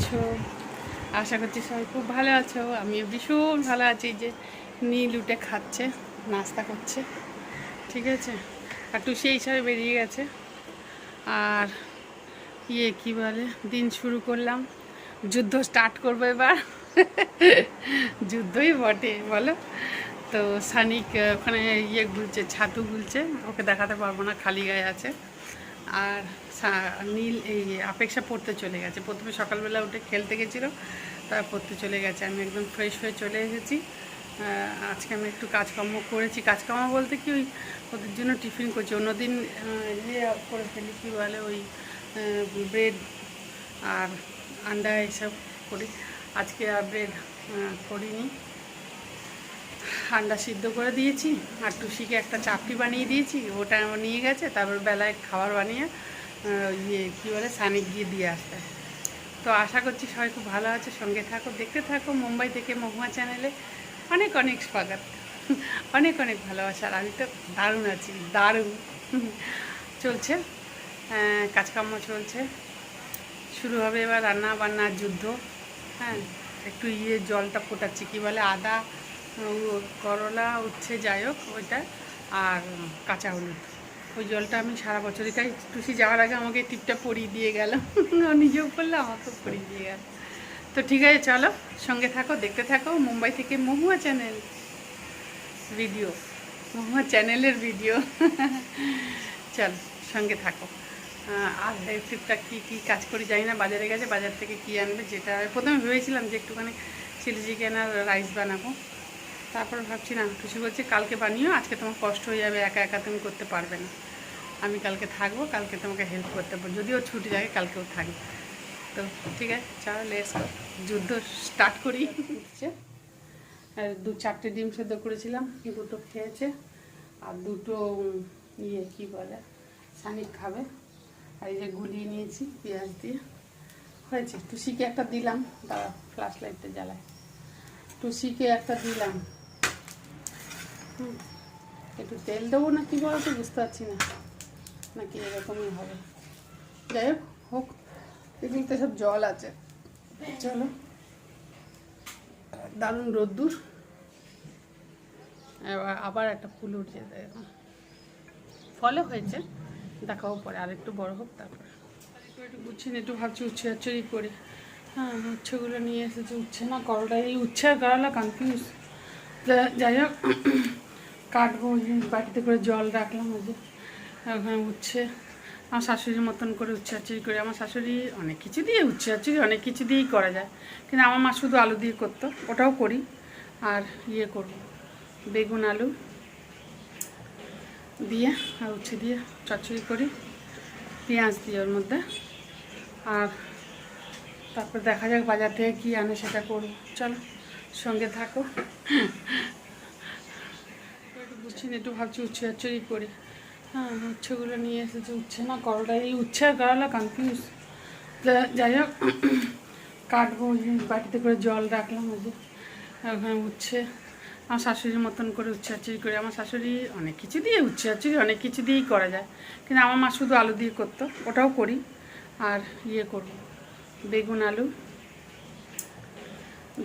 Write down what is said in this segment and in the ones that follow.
আছো? আশা করছি সবাই খুব ভালো আছো। আমিও ভীষণ ভালো আছি যে নীল উঠে খাচ্ছে, নাস্তা করছে। ঠিক আছে? আর টুসি হিসাবে বেরিয়ে গেছে। আর ইয়ে কী বলে, দিন শুরু করলাম। যুদ্ধ স্টার্ট করব এবার। যুদ্ধই বটে, বলো? তো সানিক ওখানে ইয়ে গুলছে, ছাতু গুলছে। ওকে দেখাতে পারব না, খালি গায়ে আছে। আর নীল এই আপেক্ষা পড়তে চলে গেছে। প্রথমে সকালবেলা উঠে খেলতে গেছিল তার পড়তে চলে গেছে। আমি একদম ফ্রেশ হয়ে চলে এসেছি। আজকে আমি একটু কাজকর্ম করেছি। কাজকর্ম বলতে কি ওই ওদের জন্য টিফিন করছি। অন্যদিন ইয়ে করে ফেলি, কী বলে ওই ব্রেড আর আন্ডা এসব করি। আজকে আর ব্রেড করিনি। আন্ডা সিদ্ধ করে দিয়েছি আর টুসিকে একটা চাপটি বানিয়ে দিয়েছি, ওটা নিয়ে গেছে, তারপর বেলায় খাবার বানিয়ে ইয়ে কী বলে, সানিক গিয়ে দিয়ে আসবে। তো আশা করছি সবাই খুব ভালো আছে, সঙ্গে থাকো, দেখতে থাকো, মুম্বাই থেকে মহুয়া চ্যানেলে অনেক অনেক স্বাগত। অনেক অনেক ভালোবাসা, আর আমি তো দারুণ আছি, দারুণ। চলছে কাজকর্ম চলছে, শুরু হবে এবার রান্না বান্নার যুদ্ধ হ্যাঁ একটু ইয়ে জলটা ফোটাচ্ছি, কী বলে, আদা করলা উচ্ছে যাই হোক ওইটা আর কাঁচা হলুদ। ওই জলটা আমি সারা বছরই তাই টুসি যাওয়ার আগে আমাকে টিপটা পরিয়ে দিয়ে গেল। নিজেও করল, আমাকেও পরিয়ে দিয়ে গেল। তো ঠিক আছে, চলো সঙ্গে থাকো, দেখতে থাকো মুম্বাই থেকে মহুয়া চ্যানেল ভিডিও, মহুয়া চ্যানেলের ভিডিও। চল সঙ্গে থাকো। আর টুকটাক কী কী কাজ করি জানি না, বাজারে গেছে, বাজার থেকে কী আনবে, যেটা প্রথমে ভেবেছিলাম যে একটুখানি চিলি চিকেন আর রাইস বানাবো। তারপর ভাবছি, না, কিছু বলছে, কালকে বানিও, আজকে তোমার কষ্ট হয়ে যাবে, একা একা তুমি করতে পারবে না। আমি কালকে থাকব, কালকে তোমাকে হেল্প করতে পারব। যদিও ছুটি থাকে, কালকেও থাকবে। তো ঠিক আছে, চলো লেস যুদ্ধ স্টার্ট করি। আর দু চারটে ডিম সেদ্ধ করেছিলাম দুটো খেয়েছে, আর দুটো ইয়ে কি বলে, সানিক খাবে। আর এই যে গুলিয়ে নিয়েছি, পেঁয়াজ দিয়ে। হয়েছে, টুসিকে একটা দিলাম, দাঁড়া ফ্ল্যাশ লাইটটা জ্বালায়। টুসিকে একটা দিলাম একটু তেল দেবো না কি বলতো, বুঝতে পারছি না। নাকি এরকমই হবে। যাই হোক হোক এগুলোতে সব জল আছে। চলো। দারুণ রোদ্দুর। এবার আবার একটা ফুল উঠছে দেখো ফলে হয়েছে। দেখাও পরে, আর একটু বড় হোক তারপরে। একটু গুছিয়ে নিয়ে একটু ভাবছি উচ্ছে আচ্ছরি করে। হ্যাঁ উচ্ছেগুলো নিয়ে এসেছে উচ্ছে না করলা এই উচ্ছে আর করলা কনফিউজ যাই হোক কাটবো বাটিতে করে জল রাখলাম, ওই যে। ওখানে উচ্ছে, আমার শাশুড়ির মতন করে উচ্ছে করে, আমার শাশুড়ি অনেক কিছু দিয়ে উচ্ছে অনেক কিছু দিয়েই করা যায়। কিন্তু আমার মা শুধু আলু দিয়ে করতো, ওটাও করি, আর ইয়ে করব, বেগুন, আলু দিয়ে, আর উচ্ছে দিয়ে চচ্চড়ি করি, পেঁয়াজ দিয়ে ওর মধ্যে, আর তারপর দেখা যাক বাজার থেকে কী আনে সেটা করব। চলো, সঙ্গে থাকো। না একটু ভাবছি উচ্ছে আচড়ি করি হ্যাঁ উচ্ছেগুলো নিয়ে এসেছে, উচ্ছে না, করলা, এই উচ্ছে আর করলা কনফিউজ যাই হোক, কাটবো বাটিতে করে জল রাখলাম, ওই যে। ওখানে উচ্ছে, আমার শাশুড়ির মতন করে উচ্ছে আচড়ি করে। আমার শাশুড়ি অনেক কিছু দিয়ে উচ্ছে আচড়ি অনেক কিছু দিয়েই করা যায়। কিন্তু আমার মা শুধু আলু দিয়ে করতো, ওটাও করি, আর ইয়ে করব, বেগুন, আলু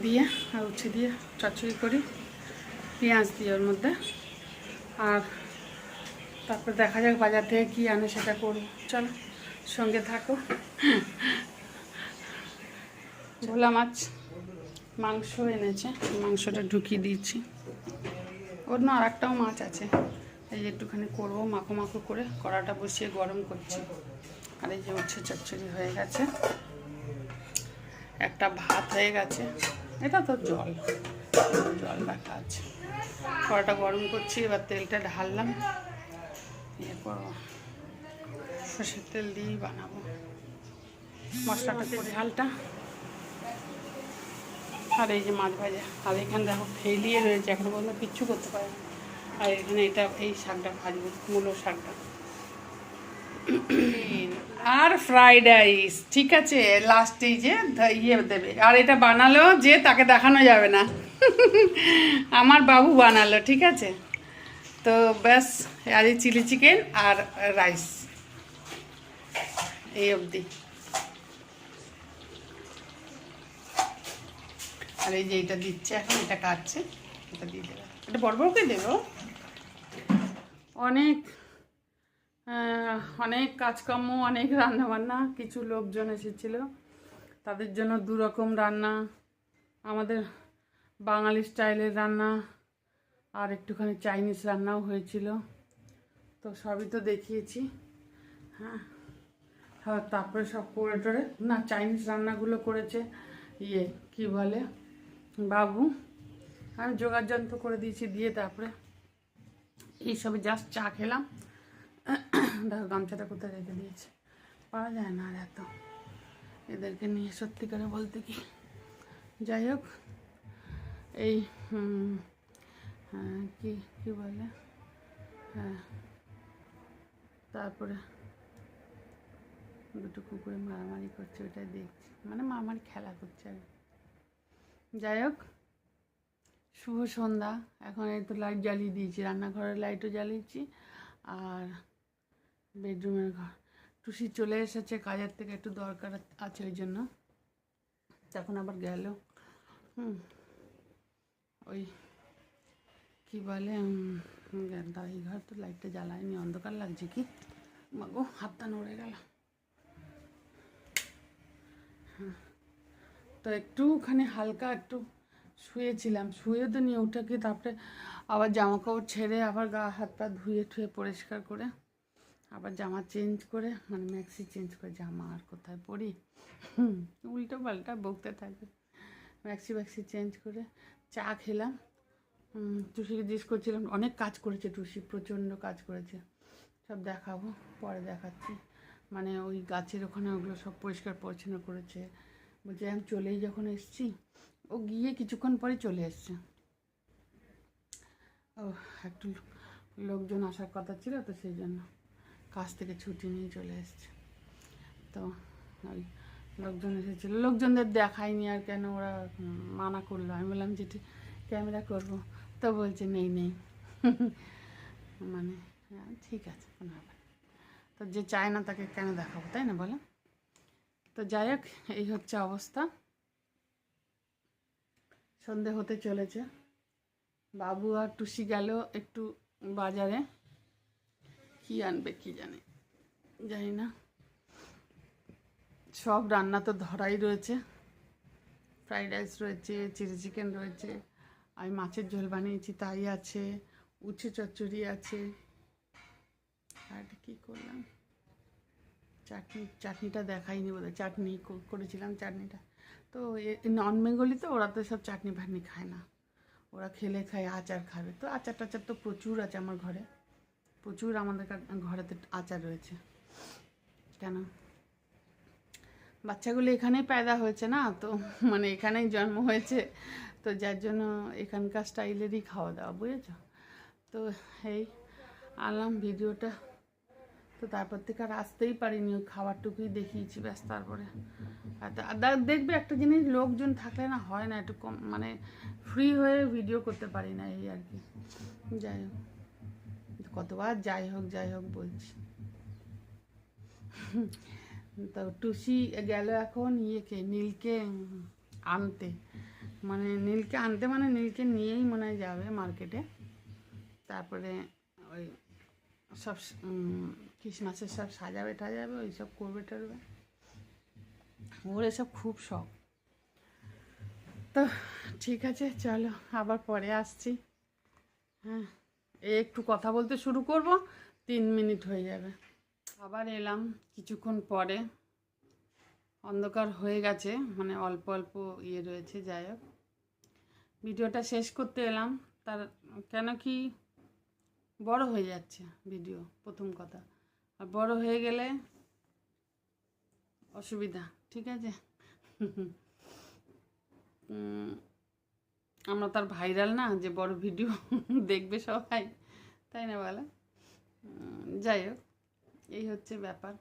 দিয়ে, আর উচ্ছে দিয়ে চচ্চড়ি করি, পেঁয়াজ দিয়ে ওর মধ্যে। আর তারপর দেখা যাক বাজার থেকে কী আনে সেটা করব। চলো, সঙ্গে থাকো। ভোলা মাছ মাংস এনেছে, মাংসটা ঢুকিয়ে দিয়েছি। ওর না আর একটাও মাছ আছে। এই যে একটুখানি করব, মাখো মাখো করে কড়াটা বসিয়ে গরম করছি। আর এই যে উচ্ছে চচ্চড়ি হয়ে গেছে। একটা ভাত হয়ে গেছে। এটা তো জল। জল রাখা আছে। কড়াটা গরম করছি, এবার তেলটা ঢাললাম। এরপর সর্ষের তেল দিয়েই বানাবো। মশলাটা করে ঝালটা। আর এই যে মাছ ভাজা, আর এখানে দেখো ফেলিয়ে রয়েছে, এখন পর্যন্ত কিচ্ছু করতে পারে আর এখানে এটা, এই শাকটা ভাজবো, মূলো শাকটা। আর ফ্রাইড রাইস ঠিক আছে? লাস্টে যে ইয়ে দেবে। আর এটা বানালো যে তাকে দেখানো যাবে না। আমার বাবু বানালো, ঠিক আছে? তো ব্যাস আর এই চিলি চিকেন আর রাইস। এই অবধি। আর এই যে এটা দিচ্ছে এখন, এটা কাটছে। এটা দিয়ে দেবে। এটা বড় বড় করে দেবো অনেক। অনেক কাজকর্ম, অনেক রান্নাবান্না, কিছু লোকজন এসেছিল। তাদের জন্য দু রকম রান্না, আমাদের বাঙালি স্টাইলের রান্না, আর একটুখানি চাইনিজ রান্নাও হয়েছিল। তো সবই তো দেখিয়েছি। হ্যাঁ। হ্যাঁ তারপরে সব করে টরে, না, চাইনিজ রান্নাগুলো করেছে ইয়ে কি বলে, বাবু। আমি যন্ত্র করে দিয়েছি, দিয়ে তারপরে এইসবে জাস্ট চা খেলাম। দেখো গামছাটা কোথায় রেখে দিয়েছে? পাওয়া যায় না আর এত। এদেরকে নিয়ে সত্যি করে বলতে কি? যাই হোক এই হ্যাঁ, কি কি বলে? হ্যাঁ তারপরে দুটো কুকুরে মারামারি করছে ওটাই দেখছি। মানে মারামারি খেলা করছে আর যাই হোক শুভ সন্ধ্যা। এখন এই তো লাইট জ্বালিয়ে দিয়েছি রান্নাঘরের লাইটও জ্বালিয়েছি। আর বেডরুমের ঘর। টুসি চলে এসেছে, কাজের থেকে একটু দরকার আছে ওই জন্য। তখন আবার গেল। ওই কি বলে দাঁড়িয়ে ঘর তো লাইটটা জ্বালায়নি, অন্ধকার লাগছে কি? মাগো, হাতটা নড়ে গেল। হ্যাঁ। তো একটুখানি হালকা একটু শুয়েছিলাম। শুয়ে তো নিয়ে উঠে কি তারপরে আবার জামা কাপড় ছেড়ে আবার গা হাত পা ধুয়ে ঠুয়ে পরিষ্কার করে আবার জামা চেঞ্জ করে মানে ম্যাক্সি চেঞ্জ করে জামা আর কোথায় পরি? উল্টো পাল্টা বকতে থাকবে। ম্যাক্সি ম্যাক্সি চেঞ্জ করে চা খেলাম। টুসিকে জিজ্ঞেস করছিলাম, অনেক কাজ করেছে টুসি প্রচণ্ড কাজ করেছে। সব দেখাবো, পরে দেখাচ্ছি। মানে ওই গাছের ওখানে ওগুলো সব পরিষ্কার পরিচ্ছন্ন করেছে। বলছে, আমি চলেই যখন এসছি। ও গিয়ে কিছুক্ষণ পরে চলে এসছে। ও একটু লোকজন আসার কথা ছিল তো সেই জন্য। কাজ থেকে ছুটি নিয়ে চলে এসছে। তো ওই লোকজন এসেছিল। লোকজনদের দেখায়নি আর কেন ওরা মানা করল। আমি বললাম যে ক্যামেরা করব। তো বলছে নেই নেই। মানে হ্যাঁ, ঠিক আছে কোনো ব্যাপার তো যে চায় না তাকে কেন দেখাবো তাই না বলো? তো যাই হোক এই হচ্ছে অবস্থা। সন্ধে হতে চলেছে। বাবু আর টুসি গেল একটু বাজারে। কি আনবে কি জানে? জানি না। সব রান্না তো ধরাই রয়েছে। ফ্রাইড রাইস রয়েছে, চিলি চিকেন রয়েছে, আমি মাছের ঝোল বানিয়েছি, তাই আছে, উচ্ছে চচ্চড়ি আছে। আর কী করলাম? চাটনি, চাটনিটা দেখাইনি বোধ চাটনি করেছিলাম চাটনিটা। তো নন বেঙ্গলি তো ওরা তো সব চাটনি ফাটনি খায় না। ওরা খেলে খায়, আচার খাবে। তো আচার টাচার তো প্রচুর আছে আমার ঘরে। প্রচুর আমাদের ঘরেতে আচার রয়েছে। কেন? বাচ্চাগুলো এখানেই পায়দা হয়েছে না? তো মানে এখানেই জন্ম হয়েছে। তো যার জন্য এখানকার স্টাইলেরই খাওয়া দাওয়া, বুঝেছ? তো এই আনলাম ভিডিওটা। তো তারপর থেকে আর আসতেই পারিনি, ওই খাবারটুকুই দেখিয়েছি, ব্যাস তারপরে। দেখবে একটা জিনিস, লোকজন থাকলে না হয় না, একটু কম মানে ফ্রি হয়ে ভিডিও করতে পারি না এই আর কি। যাই হোক। কতবার, যাই হোক যাই হোক বলছি। তো টুসি গেল এখন ইয়েকে, নীলকে আনতে। মানে নীলকে আনতে মানে নীলকে নিয়েই মনে হয় যাবে মার্কেটে। তারপরে ওই সব ক্রিসমাসের সব সাজাবে টাজাবে ওই সব করবে টরবে। ওর এসব খুব শখ। তো ঠিক আছে, চলো আবার পরে আসছি। হ্যাঁ। একটু কথা বলতে শুরু করব, তিন মিনিট হয়ে যাবে। আবার এলাম কিছুক্ষণ পরে। অন্ধকার হয়ে গেছে মানে অল্প অল্প ইয়ে রয়েছে, যাই হোক। ভিডিওটা শেষ করতে এলাম। তার কেন কি বড় হয়ে যাচ্ছে ভিডিও, প্রথম কথা। আর বড় হয়ে গেলে অসুবিধা, ঠিক আছে? আমরা তার ভাইরাল না, যে বড় ভিডিও দেখবে সবাই, তাই না বলে? যাই হোক, এই হচ্ছে ব্যাপার।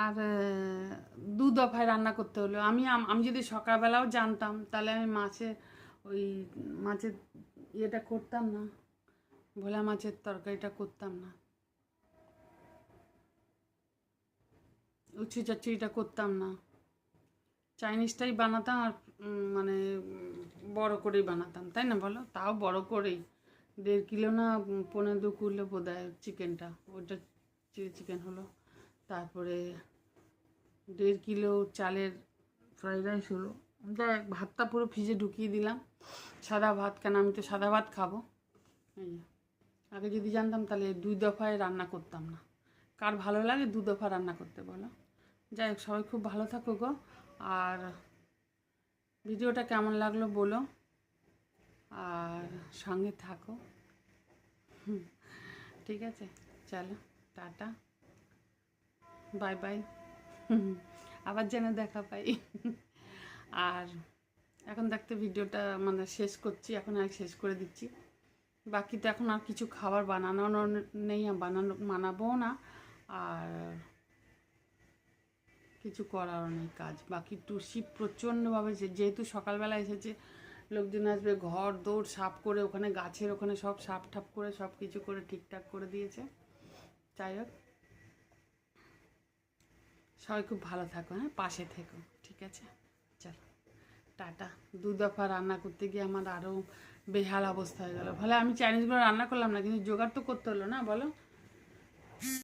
আর দু দফায় রান্না করতে হলো। আমি আমি যদি সকালবেলাও জানতাম, তাহলে আমি মাছে ওই মাছের ইয়েটা করতাম না, ভোলা মাছের তরকারিটা করতাম না। উচ্ছে চচ্চড়িটা করতাম না। চাইনিজটাই বানাতাম আর মানে বড় করেই বানাতাম, তাই না বলো? তাও বড় করেই। দেড় কিলো না পনেরো দু কিলো বোধ হয় চিকেনটা ওটা চিলি চিকেন হলো। তারপরে দেড় কিলো চালের ফ্রাইড রাইস হলো। দেখ ভাতটা পুরো ফ্রিজে ঢুকিয়ে দিলাম। সাদা ভাত, কেন আমি তো সাদা ভাত খাব। এই আগে যদি জানতাম তাহলে দুই দফায় রান্না করতাম না। কার ভালো লাগে দু দফা রান্না করতে বলো। যাই হোক, সবাই খুব ভালো থাকো গো। আর ভিডিওটা কেমন লাগল বলো? আর সঙ্গে থাকো। ঠিক আছে, চলো, টাটা। Bye bye. আবার যেন দেখা পাই। আর এখন দেখতে ভিডিওটা মানে শেষ করছি, এখন আর শেষ করে দিচ্ছি। বাকি তো এখন আর কিছু খাবার বানানো নেই, বানানো বানাবো না। আর কিছু করার নেই কাজ। বাকি টুসি প্রচণ্ডভাবে যেহেতু সকালবেলা এসেছে, লোকজন আসবে, ঘর, দৌড়, সাফ করে ওখানে, গাছের ওখানে সব সাপ ঠাপ করে সব কিছু করে ঠিকঠাক করে দিয়েছে। যাই হোক। সবাই খুব ভালো থাকো হ্যাঁ? পাশে থেকো, ঠিক আছে? চলো, টাটা। দু দফা রান্না করতে গিয়ে আমার আরও বেহাল অবস্থা হয়ে গেলো। ফলে আমি চাইনিজগুলো রান্না করলাম না, কিন্তু জোগাড় তো করতে হলো না, বলো?